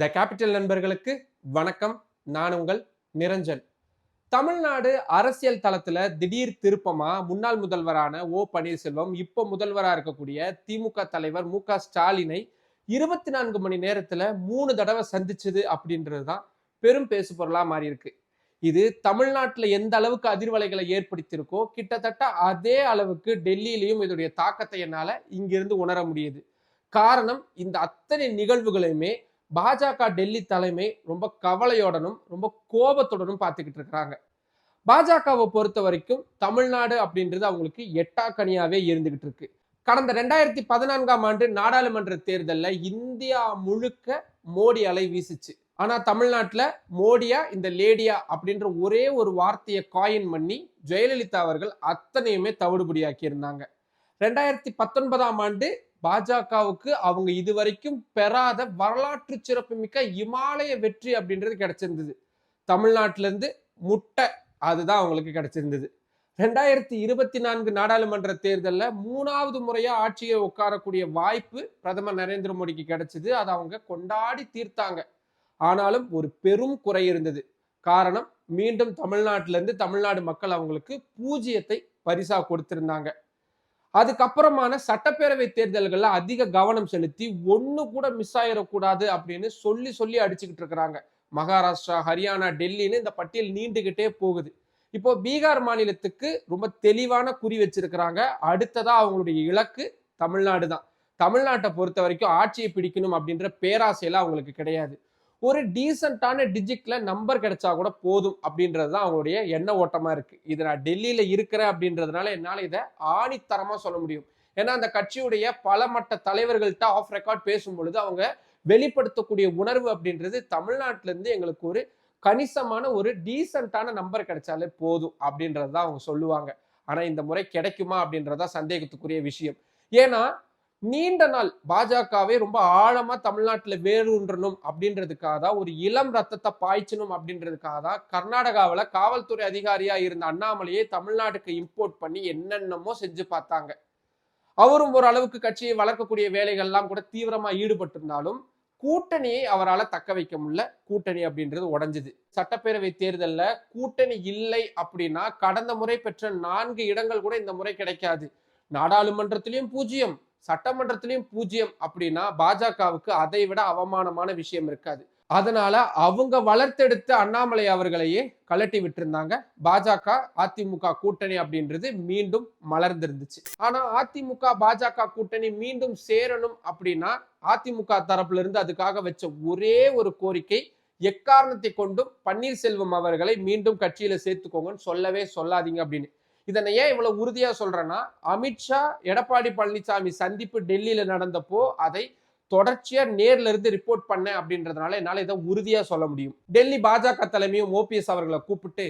The capital நண்பர்களுக்கு வணக்கம். நான் உங்கள் நிரஞ்சன். தமிழ்நாடு அரசியல் தளத்துல திடீர் திருப்பமா? முன்னாள் முதல்வரான ஓ பன்னீர்செல்வம் இப்போ முதல்வராக இருக்கக்கூடிய திமுக தலைவர் மு க ஸ்டாலினை இருபத்தி நான்கு மணி நேரத்துல மூணு தடவை சந்திச்சது அப்படின்றது தான் பெரும் பேசு பொருளா மாறி இருக்கு இது தமிழ்நாட்டில் எந்த அளவுக்கு அதிர்வலைகளை ஏற்படுத்தியிருக்கோ கிட்டத்தட்ட அதே அளவுக்கு டெல்லியிலையும் இதோடைய தாக்கத்தை என்னால் இங்கிருந்து உணர முடியுது. காரணம் இந்த அத்தனை நிகழ்வுகளையுமே பாஜக டெல்லி தலைமை ரொம்ப கவலையோடனும் ரொம்ப கோபத்துடனும் பார்த்துக்கிட்டு இருக்கிறாங்க. பாஜகவை பொறுத்த வரைக்கும் தமிழ்நாடு அப்படின்றது அவங்களுக்கு எட்டாக்கனியாவே இருந்துகிட்டு இருக்கு. கடந்த ரெண்டாயிரத்தி பதினான்காம் ஆண்டு நாடாளுமன்ற தேர்தலில் இந்தியா முழுக்க மோடி அலை வீசுச்சு. ஆனால் தமிழ்நாட்டில் மோடியா இந்த லேடியா அப்படின்ற ஒரே ஒரு வார்த்தையை காயின் பண்ணி ஜெயலலிதா அவர்கள் அத்தனையுமே தவிடுபடியாக்கி இருந்தாங்க ரெண்டாயிரத்தி பத்தொன்பதாம் ஆண்டு பாஜகவுக்கு அவங்க இதுவரைக்கும் பெறாத வரலாற்று சிறப்புமிக்க இமாலய வெற்றி அப்படின்றது கிடைச்சிருந்தது. தமிழ்நாட்டிலேருந்து முட்டை அதுதான் அவங்களுக்கு கிடைச்சிருந்தது. ரெண்டாயிரத்தி இருபத்தி நான்கு நாடாளுமன்ற தேர்தலில் மூணாவது முறையாக ஆட்சியை உட்காரக்கூடிய வாய்ப்பு பிரதமர் நரேந்திர மோடிக்கு கிடைச்சது. அதை அவங்க கொண்டாடி தீர்த்தாங்க. ஆனாலும் ஒரு பெரும் குறை இருந்தது. காரணம் மீண்டும் தமிழ்நாட்டிலேருந்து தமிழ்நாடு மக்கள் அவங்களுக்கு பூஜ்ஜியத்தை பரிசா கொடுத்திருந்தாங்க. அதுக்கப்புறமான சட்டப்பேரவை தேர்தல்கள்ல அதிக கவனம் செலுத்தி ஒண்ணு கூட மிஸ் ஆயிடக்கூடாது அப்படின்னு சொல்லி சொல்லி அடிச்சுக்கிட்டு இருக்கிறாங்க. மகாராஷ்டிரா ஹரியானா டெல்லின்னு இந்த பட்டியல் நீண்டுகிட்டே போகுது. இப்போ பீகார் மாநிலத்துக்கு ரொம்ப தெளிவான குறி வச்சிருக்கிறாங்க. அடுத்ததா அவங்களுடைய இலக்கு தமிழ்நாடு தான். தமிழ்நாட்டை பொறுத்த வரைக்கும் ஆட்சியை பிடிக்கணும் அப்படின்ற பேராசையெல்லாம் அவங்களுக்கு கிடையாது. ஒரு டீசெண்டான டிஜிட்ல நம்பர் கிடைச்சா கூட போதும் அப்படின்றது தான் அவங்களுடைய எண்ண ஓட்டமா இருக்கு. இது நான் டெல்லியில இருக்கிறேன் அப்படின்றதுனால என்னால் இதை ஆணித்தரமா சொல்ல முடியும். ஏன்னா அந்த கட்சியுடைய பல மட்ட தலைவர்கள்ட்ட ஆஃப் ரெக்கார்ட் பேசும் பொழுது அவங்க வெளிப்படுத்தக்கூடிய உணர்வு அப்படின்றது தமிழ்நாட்டிலேருந்து எங்களுக்கு ஒரு கணிசமான ஒரு டீசெண்டான நம்பர் கிடைச்சாலே போதும் அப்படின்றது தான் அவங்க சொல்லுவாங்க. ஆனால் இந்த முறை கிடைக்குமா அப்படின்றதா சந்தேகத்துக்குரிய விஷயம். ஏன்னா நீண்ட நாள் பாஜகவே ரொம்ப ஆழமா தமிழ்நாட்டுல வேரூன்றணும் அப்படின்றதுக்காக தான் ஒரு இளம் ரத்தத்தை பாய்ச்சணும் அப்படின்றதுக்காக தான் கர்நாடகாவில் காவல்துறை அதிகாரியா இருந்த அண்ணாமலையை தமிழ்நாட்டுக்கு இம்போர்ட் பண்ணி என்னென்னமோ செஞ்சு பார்த்தாங்க. அவரும் ஓரளவுக்கு கட்சியை வளர்க்கக்கூடிய வேலைகள்லாம் கூட தீவிரமா ஈடுபட்டிருந்தாலும் கூட்டணியை அவரால் தக்க வைக்க முடியல. கூட்டணி அப்படின்றது உடஞ்சுது. சட்டப்பேரவை தேர்தலில் கூட்டணி இல்லை அப்படின்னா கடந்த முறை பெற்ற நான்கு இடங்கள் கூட இந்த முறை கிடைக்காது. நாடாளுமன்றத்திலையும் பூஜ்ஜியம். சட்டமன்றத்திலையும் பூஜ்ஜியம் அப்படின்னா பாஜகவுக்கு அதை விட அவமானமான விஷயம் இருக்காது. அதனால அவங்க வளர்த்தெடுத்த அண்ணாமலை அவர்களையே கலட்டி விட்டுருந்தாங்க. பாஜக அதிமுக கூட்டணி அப்படின்றது மீண்டும் மலர்ந்திருந்துச்சு. ஆனா அதிமுக பாஜக கூட்டணி மீண்டும் சேரணும் அப்படின்னா அதிமுக தரப்புல இருந்து அதுக்காக வச்ச ஒரே ஒரு கோரிக்கை எக்காரணத்தை கொண்டும் பன்னீர்செல்வம் அவர்களை மீண்டும் கட்சியில சேர்த்துக்கோங்கன்னு சொல்லவே சொல்லாதீங்க அப்படின்னு. இதனை ஏன் இவ்வளவு உறுதியா சொல்றேன்னா அமித்ஷா எடப்பாடி பழனிசாமி சந்திப்பு டெல்லியில நடந்தப்போ அதை தொடர்ச்சியா நேர்ல இருந்து ரிப்போர்ட் பண்ணேன் அப்படின்றதுனால என்னால இதை உறுதியா சொல்ல முடியும். டெல்லி பாஜக தலைமையும் ஓபிஎஸ் அவர்களை கூப்பிட்டு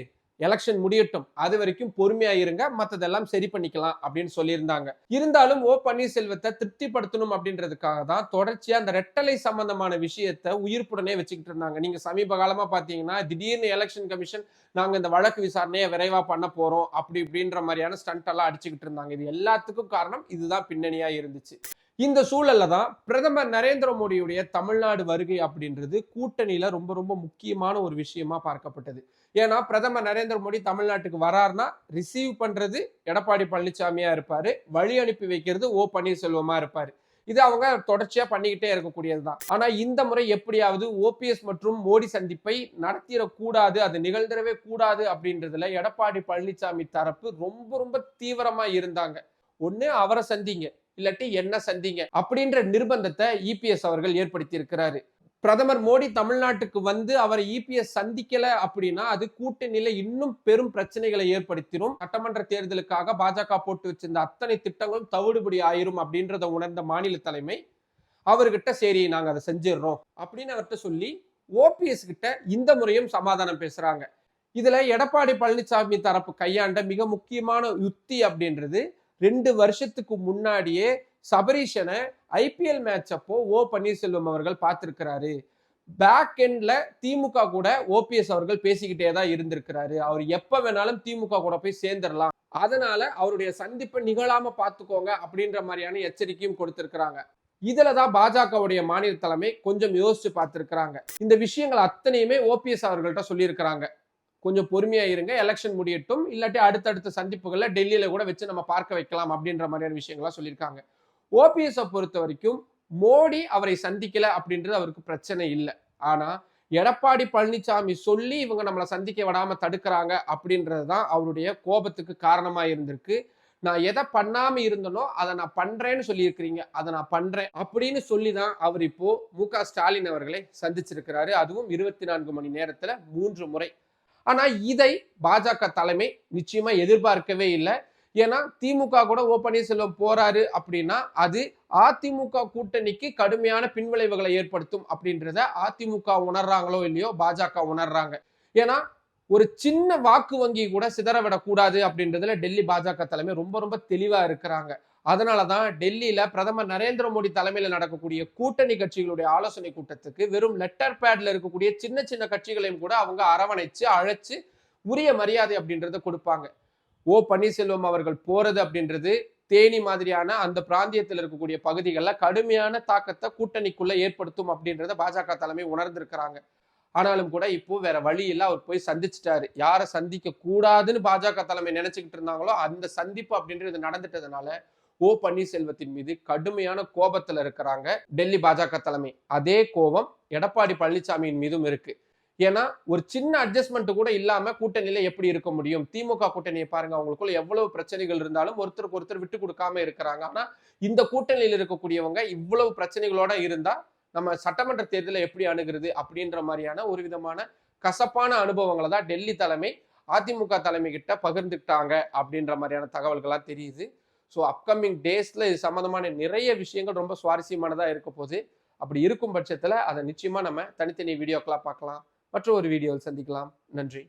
எலெக்ஷன் முடியட்டும். அது வரைக்கும் பொறுமையா இருங்க. மற்றதெல்லாம் சரி பண்ணிக்கலாம் அப்படின்னு சொல்லியிருந்தாங்க. இருந்தாலும் ஓ பன்னீர்செல்வத்தை திருப்திப்படுத்தணும் அப்படின்றதுக்காக தான் தொடர்ச்சியா அந்த ரெட்டலை சம்பந்தமான விஷயத்த உயிர்ப்புடனே வச்சுக்கிட்டு இருந்தாங்க. நீங்க சமீப காலமா பாத்தீங்கன்னா திடீர்னு எலெக்ஷன் கமிஷன் நாங்க இந்த வழக்கு விசாரணையை விரைவா பண்ண போறோம். அப்படி இப்படின்ற மாதிரியான ஸ்டண்ட் எல்லாம் அடிச்சுக்கிட்டு இருந்தாங்க. இது எல்லாத்துக்கும் காரணம் இதுதான் பின்னணியா இருந்துச்சு. இந்த சூழல்ல தான் பிரதமர் நரேந்திர மோடியுடைய தமிழ்நாடு வருகை அப்படின்றது கூட்டணியில ரொம்ப ரொம்ப முக்கியமான ஒரு விஷயமா பார்க்கப்பட்டது. ஏன்னா பிரதமர் நரேந்திர மோடி தமிழ்நாட்டுக்கு வராருன்னா ரிசீவ் பண்றது எடப்பாடி பழனிசாமியா இருப்பாரு வழி அனுப்பி வைக்கிறது ஓ பன்னீர்செல்வமா இருப்பாரு. இது அவங்க தொடர்ச்சியா பண்ணிக்கிட்டே இருக்கக்கூடியது தான். ஆனா இந்த முறை எப்படியாவது ஓபிஎஸ் மற்றும் மோடி சந்திப்பை நடத்திடக்கூடாது அது நிகழ்ந்திடவே கூடாது அப்படின்றதுல எடப்பாடி பழனிசாமி தரப்பு ரொம்ப ரொம்ப தீவிரமா இருந்தாங்க. ஒன்று அவரை சந்திங்க இல்லாட்டி என்ன சந்திங்க அப்படின்ற நிர்பந்தத்தை இபிஎஸ் அவர்கள் ஏற்படுத்தி இருக்கிறாரு பிரதமர் மோடி தமிழ்நாட்டுக்கு வந்து அவரை இபிஎஸ் சந்திக்கல அப்படின்னா அது கூட்டணியில இன்னும் பெரும் பிரச்சனைகளை ஏற்படுத்திடும் சட்டமன்ற தேர்தலுக்காக பாஜக போட்டு வச்சிருந்த அத்தனை திட்டங்களும் தவிடுபடி ஆயிரும் அப்படின்றத உணர்ந்த மாநில தலைமை அவர்கிட்ட சரி நாங்க அதை செஞ்சிடறோம் அப்படின்னு அவர்கிட்ட சொல்லி ஓபிஎஸ் கிட்ட இந்த முறையும் சமாதானம் பேசுறாங்க. இதுல எடப்பாடி பழனிசாமி தரப்பு கையாண்ட மிக முக்கியமான யுக்தி அப்படின்றது ரெண்டு வருஷத்துக்கு முன்னாடியே சபரீஷனை ஐபிஎல் மேட்ச் அப்போ ஓ பன்னீர்செல்வம் அவர்கள் பார்த்திருக்கிறாரு. பேக் எண்ட்ல திமுக கூட ஓபிஎஸ் அவர்கள் பேசிக்கிட்டே தான் இருந்திருக்கிறாரு. அவர் எப்ப வேணாலும் திமுக கூட போய் சேர்ந்துடலாம் அதனால அவருடைய சந்திப்பை நிகழாம பார்த்துக்கோங்க அப்படின்ற மாதிரியான எச்சரிக்கையும் கொடுத்திருக்கிறாங்க. இதுல தான் பாஜகவுடைய மாநில தலைமை கொஞ்சம் யோசிச்சு பார்த்திருக்கிறாங்க. இந்த விஷயங்கள் அத்தனையுமே ஓபிஎஸ் அவர்கள்ட்ட சொல்லியிருக்கிறாங்க. கொஞ்சம் பொறுமையா இருங்க. எலெக்ஷன் முடியட்டும். இல்லாட்டி அடுத்தடுத்த சந்திப்புகள்ல டெல்லியில கூட வச்சு நம்ம பார்க்க வைக்கலாம் அப்படின்ற மாதிரியான விஷயங்கள்லாம் சொல்லியிருக்காங்க. ஓபிஎஸை பொறுத்த வரைக்கும் மோடி அவரை சந்திக்கல அப்படின்றது அவருக்கு பிரச்சனை இல்லை. ஆனா எடப்பாடி பழனிசாமி சொல்லி இவங்க நம்மளை சந்திக்க விடாம தடுக்கிறாங்க அப்படின்றது தான் அவருடைய கோபத்துக்கு காரணமா இருந்திருக்கு. நான் எதை பண்ணாம இருந்தனோ அதை நான் பண்றேன்னு சொல்லியிருக்கிறீங்க. அதை நான் பண்றேன் அப்படின்னு சொல்லி தான் அவர் இப்போ மு க ஸ்டாலின் அவர்களை சந்திச்சிருக்கிறாரு. அதுவும் இருபத்தி நான்கு மணி நேரத்துல மூன்று முறை. ஆனா இதை பாஜக தலைமை நிச்சயமா எதிர்பார்க்கவே இல்லை. ஏன்னா திமுக கூட ஓ பன்னீர்செல்வம் போறாரு அப்படின்னா அது அதிமுக கூட்டணிக்கு கடுமையான பின்விளைவுகளை ஏற்படுத்தும் அப்படின்றத அதிமுக உணர்றாங்களோ இல்லையோ பாஜக உணர்றாங்க. ஏன்னா ஒரு சின்ன வாக்கு வங்கி கூட சிதற விடக்கூடாது அப்படின்றதுல டெல்லி பாஜக தலைமை ரொம்ப ரொம்ப தெளிவா இருக்கிறாங்க. அதனாலதான் டெல்லியில பிரதமர் நரேந்திர மோடி தலைமையில நடக்கக்கூடிய கூட்டணி கட்சிகளுடைய ஆலோசனை கூட்டத்துக்கு வெறும் லெட்டர் பேட்ல இருக்கக்கூடிய சின்ன சின்ன கட்சிகளையும் கூட அவங்க அரவணைச்சு அழைச்சு உரிய மரியாதை அப்படின்றத கொடுப்பாங்க. ஓ பன்னீர்செல்வம் அவர்கள் போறது அப்படின்றது தேனி மாதிரியான அந்த பிராந்தியத்தில் இருக்கக்கூடிய பகுதிகளில் கடுமையான தாக்கத்தை கூட்டணிக்குள்ள ஏற்படுத்தும் அப்படின்றத பாஜக தலைமை உணர்ந்திருக்கிறாங்க. ஆனாலும் கூட இப்போ வேற வழி இல்லை. அவர் போய் சந்திச்சிட்டாரு. யாரை சந்திக்க கூடாதுன்னு பாஜக தலைமை நினைச்சுக்கிட்டு இருந்தாங்களோ அந்த சந்திப்பு அப்படின்றது நடந்துட்டதுனால ஓ பன்னீர்செல்வத்தின் மீது கடுமையான கோபத்துல இருக்கிறாங்க டெல்லி பாஜக தலைமை. அதே கோபம் எடப்பாடி பழனிசாமியின் மீதும் இருக்கு. ஏன்னா ஒரு சின்ன அட்ஜஸ்ட்மெண்ட் கூட இல்லாம கூட்டணியில எப்படி இருக்க முடியும்? திமுக கூட்டணியை பாருங்க. அவங்களுக்குள்ள எவ்வளவு பிரச்சனைகள் இருந்தாலும் ஒருத்தருக்கு ஒருத்தர் விட்டு கொடுக்காம இருக்கிறாங்க. ஆனா இந்த கூட்டணியில் இருக்கக்கூடியவங்க இவ்வளவு பிரச்சனைகளோட இருந்தா நம்ம சட்டமன்ற தேர்தலை எப்படி அணுகிறது அப்படின்ற மாதிரியான ஒரு விதமான கசப்பான அனுபவங்களை தான் டெல்லி தலைமை அதிமுக தலைமை கிட்ட பகிர்ந்துக்கிட்டாங்க அப்படின்ற மாதிரியான தகவல்கள்லாம் தெரியுது. ஸோ அப்கமிங் டேஸில் இது சம்மந்தமான நிறைய விஷயங்கள் ரொம்ப சுவாரஸ்யமானதாக இருக்க போது அப்படி இருக்கும் பட்சத்தில் அதை நிச்சயமாக நம்ம தனித்தனி வீடியோக்களாக பார்க்கலாம். மற்ற ஒரு வீடியோவில் சந்திக்கலாம். நன்றி.